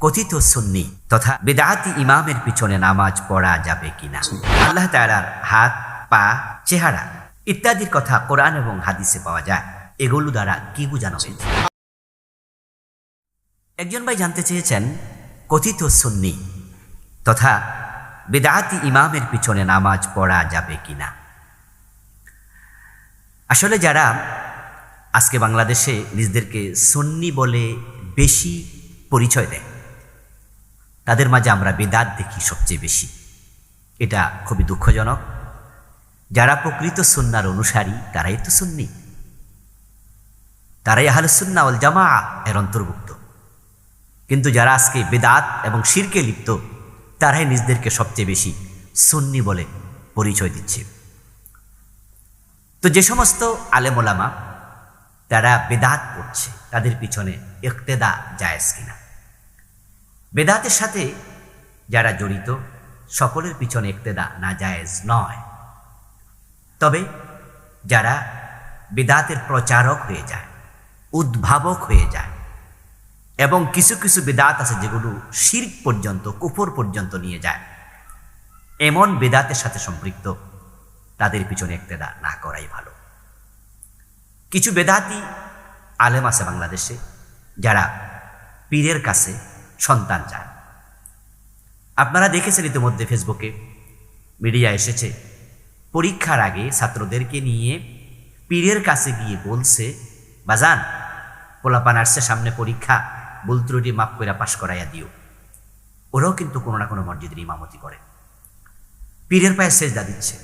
কথিত সুন্নি তথা বেদাতি ইমামের পিছনে নামাজ পড়া যাবে কিনা। আল্লাহ তাআলার হাত, পা, চেহারা ইত্যাদির কথা কোরআন এবং হাদিসে পাওয়া যায়। এগুলো দ্বারা কি বোঝানো হয়েছে? একজন ভাই জানতে চেয়েছেন, কথিত সুন্নি তথা বেদাতি ইমামের পিছনে নামাজ পড়া যাবে কিনা। আসলে যারা আজকে বাংলাদেশে নিজেদেরকে সুন্নি বলে বেশি পরিচয় দেয় তাদের মাঝে আমরা বেদাত দেখি সবচেয়ে বেশি। এটা খুবই দুঃখজনক। যারা প্রকৃত সুন্নার অনুসারী, তারাই তো সুন্নি। তারাই আহলে সুন্না ওল জামা এর অন্তর্ভুক্ত। কিন্তু যারা আজকে বেদাত এবং শিরকে লিপ্ত, তারাই নিজেদেরকে সবচেয়ে বেশি সুন্নি বলে পরিচয় দিচ্ছে। তো যে সমস্ত আলেমোলামা, তারা বেদাত পড়ছে, তাদের পিছনে একতেদা জায়েজ কিনা? বেদাতের সাথে যারা জড়িত, সকলের পিছনে ইকতেদা না জায়েজ নয়। তবে যারা বেদাতের প্রচারক হয়ে যায়, উদ্ভাবক হয়ে যায়, এবং কিছু কিছু বেদাত আছে যেগুলো শির্ক পর্যন্ত, কুফর পর্যন্ত নিয়ে যায়, এমন বেদাতের সাথে সম্পৃক্ত, তাদের পিছনে একতেদা না করাই ভালো। কিছু বেদাতি আলেম আছে বাংলাদেশে, যারা পীরের কাছে সন্তান চায়। আপনারা দেখেছেন ইতিমধ্যে ফেসবুকে মিডিয়া এসেছে, পরীক্ষার আগে ছাত্রদেরকে নিয়ে পীরের কাছে গিয়ে বলছে, বাজান, পোলাপান আসছে, সামনে পরীক্ষা বুলত্রুটি মাপ করে পাশ করাইয়া দিও। ওরাও কিন্তু কোনো না কোনো মসজিদের ইমামতি করে। পীরের পায়ে সেজদা দিচ্ছে।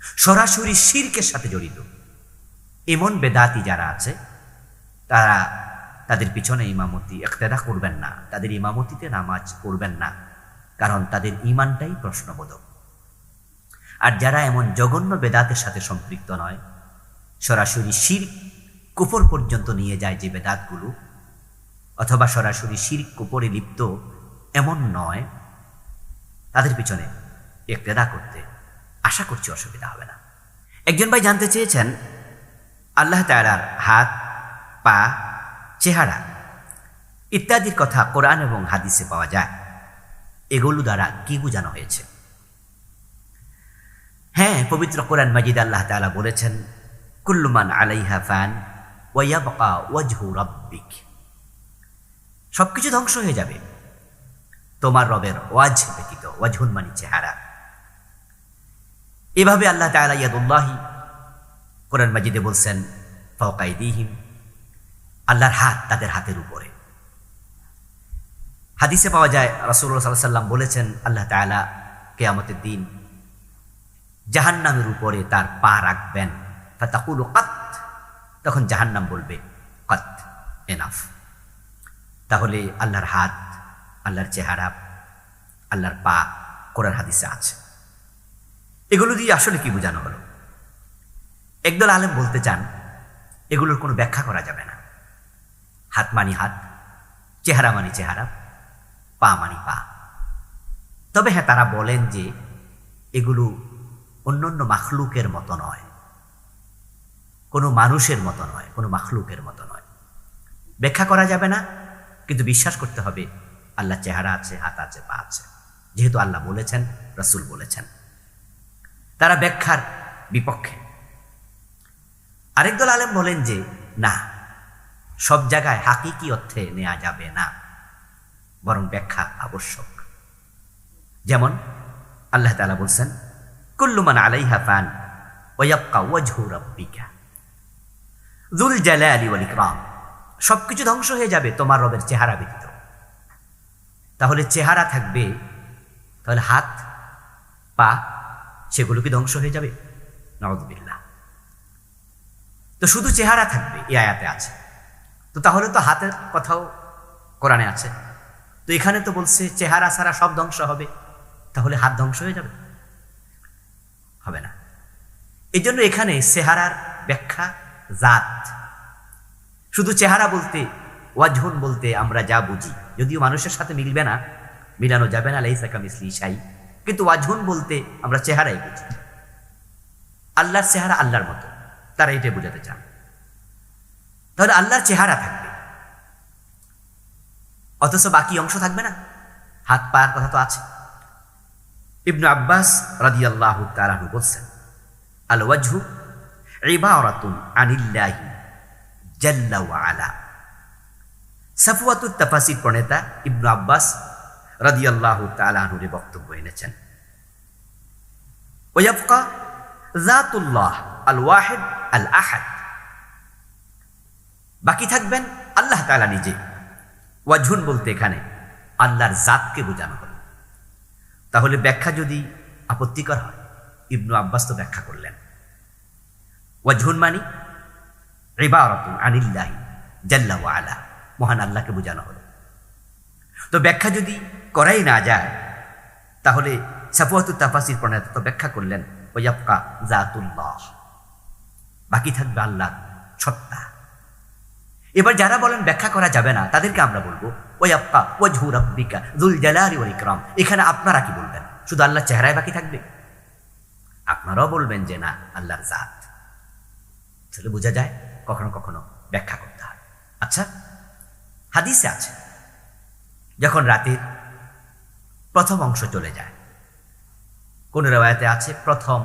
সরাসরি শিরকের সাথে জড়িত। এমন বেদাতি যারা আছে, তারা তাদের পিছনে ইমামতি একতেদা করবেন না। তাদের ইমামতিতে নামাজ পড়বেন না। কারণ তাদের ইমানটাই প্রশ্নবোধক। আর যারা এমন জঘন্য বেদাতের সাথে সম্পৃক্ত নয়, সরাসরি শির কুফর পর্যন্ত নিয়ে যায় যে বেদাতগুলো, অথবা সরাসরি শির কুপরে লিপ্ত, এমন নয়, তাদের পিছনে একতেদা করতে আশা করছি অসুবিধা হবে না। একজন ভাই জানতে চেয়েছেন, আল্লাহ তালার হাত, পা চেহারা। ইত্যাদির কথা কোরআন এবং হাদিসে পাওয়া যায়। এগুলো দ্বারা কি বোঝানো হয়েছে? হ্যাঁ পবিত্র কোরআন মাজিদ আল্লাহ তালা বলেছেন কুল্লুমান আলাইহা ফ্যান ওয়াইয়াবকা ওয়াজহু রব্বিক। সব কিছু ধ্বংস হয়ে যাবে। তোমার রবের ওয়াজ ব্যতীত, ওয়াজহুন মানি চেহারা। এভাবে আল্লাহ তালা ইয়াদুল্লাহি কোরআন মাজিদে বলছেন ফকাইদিহিম আল্লাহর হাত তাদের হাতের উপরে। হাদিসে পাওয়া যায় রাসুল্লাহ সাল্লাহ সাল্লাম বলেছেন, আল্লাহ তালা কেয়ামতের দিন জাহান্নামের উপরে তার পা রাখবেন। ফাতাকুল কাত, তখন জাহান্নাম বলবে, কাত এনাফ তাহলে আল্লাহর হাত, আল্লাহর চেহারা, আল্লাহর পা কোরআন হাদিসে আছে। এগুলো দিয়ে আসলে কি বোঝানো হলো? একদল আলেম বলতে চান, এগুলোর কোনো ব্যাখ্যা করা যাবে না। হাত মানি হাত, চেহারা মানি চেহারা, পা মানি পা। তবে হ্যাঁ তারা বলেন যে এগুলো অন্য অন্য মাখলুকের মতো নয়। কোনো মানুষের মতো নয়, কোনো মাখলুকের মতো নয়। ব্যাখ্যা করা যাবে না, কিন্তু বিশ্বাস করতে হবে আল্লাহ চেহারা আছে, হাত আছে, পা আছে। যেহেতু আল্লাহ বলেছেন, রসুল বলেছেন। তারা ব্যাখ্যার বিপক্ষে। আরেক দল আলেম বলেন যে, না সব জায়গায় হাকিকি অর্থে নেওয়া যাবে না। বরং ব্যাখ্যা আবশ্যক। যেমন আল্লাহ তালা বলছেন কুল্লুমান আলাইহা ফান ওয়াক্কা ওয়াজহু রাব্বিকা। জুল ওয়াল ইকরাম, সবকিছু ধ্বংস হয়ে যাবে তোমার রবের চেহারা ব্যতীত। তাহলে চেহারা থাকবে, তাহলে হাত, পা, সেগুলো কি ধ্বংস হয়ে যাবে? নওয়াজবিল্লাহ তো শুধু চেহারা থাকবে, এই আয়াতে আছে। তো তাহলে তো হাতের কথাও কোরআনে আছে। তো এখানে তো বলছে, চেহারা ছাড়া সব ধ্বংস হবে। তাহলে হাত ধ্বংস হয়ে যাবে? হবে না। এই জন্য এখানে চেহারার ব্যাখ্যা জাত। শুধু চেহারা বলতে, ওয়াজহুন বলতে আমরা যা বুঝি। যদিও মানুষের সাথে মিলবে না, মিলানো যাবে না লাইসাকা মিসলি সাই কিন্তু ওয়াজহুন বলতে আমরা চেহারাই বুঝি। আল্লাহর চেহারা আল্লাহর মতো, তারা এটাই বোঝাতে চান। তাহলে আল্লাহর চেহারা থাকবে। অথচ বাকি অংশ থাকবে না। হাত পায়ের কথা তো আছে। ইবনু আব্বাস রাদিয়াল্লাহু তাআলাহু বলছেন আল ওয়াজহু আনিল্লাহি তাফাসির প্রণেতা ইবনু আব্বাস বক্তব্য এনেছেন। ওয়াবকা জাতুল্লাহ আল আল আহাদ বাকি থাকবেন আল্লাহ তাআলা নিজে। ওয়াজহুন বলতে এখানে আল্লাহর জাতকে বোঝানো হলো। তাহলে ব্যাখ্যা যদি আপত্তিকর হয়, ইবনু আব্বাস তো ব্যাখ্যা করলেন। ওয়াজহুন মানি ইবারাতুন আনিল্লাহি জাল্লা আলা, মহান আল্লাহকে বোঝানো হলো। তো ব্যাখ্যা যদি করাই না যায়, তাহলে সাফুয়াতু তাফাসির প্রণেতা তো ব্যাখ্যা করলেন ওয়াবকা জাতুল্লাহ। বাকি থাকবে আল্লাহ সত্তা এবার যারা বলেন ব্যাখ্যা করা যাবে না, তাদেরকে আমরা বলব ওয়াবকা ওয়াজহু রাব্বিকা, যুল জালালি ওয়াল ইকরাম। এখানে আপনারা কি বলবেন? শুধু আল্লাহ চেহারায় বাকি থাকবে? আপনারাও বলবেন যে না, আল্লাহর জাত। তাহলে বোঝা যায়, কখনো কখনো ব্যাখ্যা করতে হয়। আচ্ছা হাদিসে আছে, যখন রাতের প্রথম অংশ চলে যায়, কোন রেওয়ায়তে আছে, প্রথম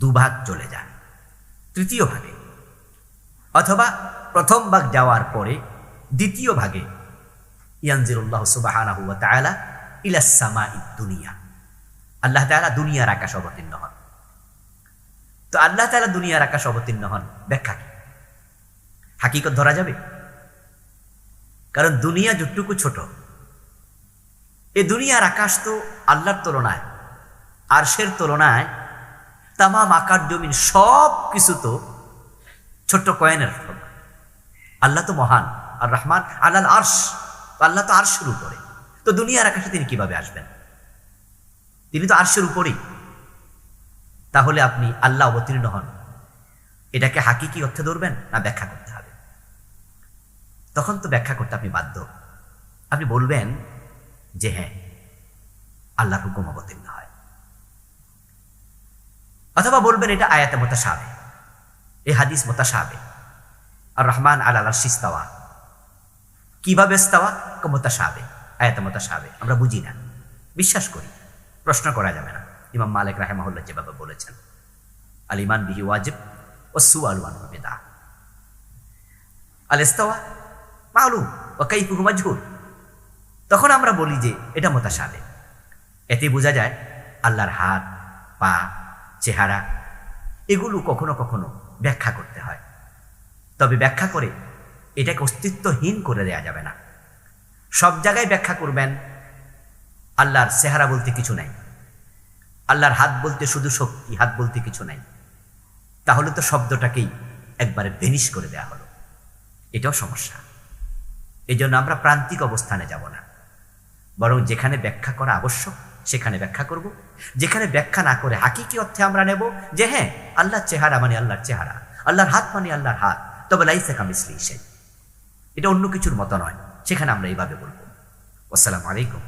দুভাগ চলে যায় তৃতীয় ভাগে অথবা প্রথম ভাগ যাওয়ার পরে দ্বিতীয় ভাগে ইয়ানজিরুল্লাহ ওয়া তাআলা দুনিয়া। আল্লাহ তাআলা দুনিয়ার আকাশ অবতীর্ণ হন। তো আল্লাহ তাআলা দুনিয়ার আকাশ অবতীর্ণ হন ব্যাখ্যা কি? হাকিকত ধরা যাবে? কারণ দুনিয়া যতটুকু ছোট, এ দুনিয়ার আকাশ তো আল্লাহর তুলনায়, আরশের তুলনায় তামাম আকার জমিন সব কিছু তো ছোট্ট কয়েনের। আল্লাহ তো মহান, আর রহমান, আল্লাহ আর্শ। আল্লাহ তো আর্শের উপরে। তো দুনিয়ার আকাশে তিনি কীভাবে আসবেন? তিনি তো আর্শের উপরেই। তাহলে আপনি আল্লাহ অবতীর্ণ হন। এটাকে হাকিকি অর্থে ধরবেন না ব্যাখ্যা করতে হবে? তখন তো ব্যাখ্যা করতে আপনি বাধ্য। আপনি বলবেন যে হ্যাঁ আল্লাহর হুকুম অবতীর্ণ হয়। অথবা বলবেন এটা আয়াতে মোতাসাবে এই হাদিস মোতাসাবে আর রহমান আল আল্লাহ শিস্তাওয়া কীভাবে ইস্তাওয়া? মোতাসাবে আয়াতে মোতাসাবে আমরা বুঝি না। বিশ্বাস করি, প্রশ্ন করা যাবে না। ইমাম মালিক রাহেমাহুল্লাহ যেভাবে বলেছেন আল ইমান বিহি ওয়াজিব ও সু আলওয়ান বেদা আল ইস্তাওয়া মালুম ও কাইফুহু মাজহুর তখন আমরা বলি যে এটা মতা মোতাসাবে এতে বোঝা যায় আল্লাহর হাত, পা, চেহারা, এগুলো কখনো কখনো ব্যাখ্যা করতে হয়। তবে ব্যাখ্যা করে এটাকে অস্তিত্বহীন করে দেয়া যাবে না। সব জায়গায় ব্যাখ্যা করবেন, আল্লাহর চেহারা বলতে কিছু নাই। আল্লাহর হাত বলতে শুধু শক্তি, হাত বলতে কিছু নাই। তাহলে তো শব্দটাকেই একবারে ভেনিশ করে দেয়া হলো। এটাও সমস্যা। এই জন্য আমরা প্রান্তিক অবস্থানে যাব না। বরং যেখানে ব্যাখ্যা করা আবশ্যক, সেখানে ব্যাখ্যা করব। যেখানে ব্যাখ্যা না করে হাকিকি অর্থে আমরা নেব যে হ্যাঁ আল্লাহর চেহারা মানে আল্লাহর চেহারা, আল্লাহর হাত মানে আল্লাহর হাত। তবে লাইসে কামিসলি সেই এটা অন্য কিছুর মতো নয়, সেখানে আমরা এইভাবে বলব। আসসালামু আলাইকুম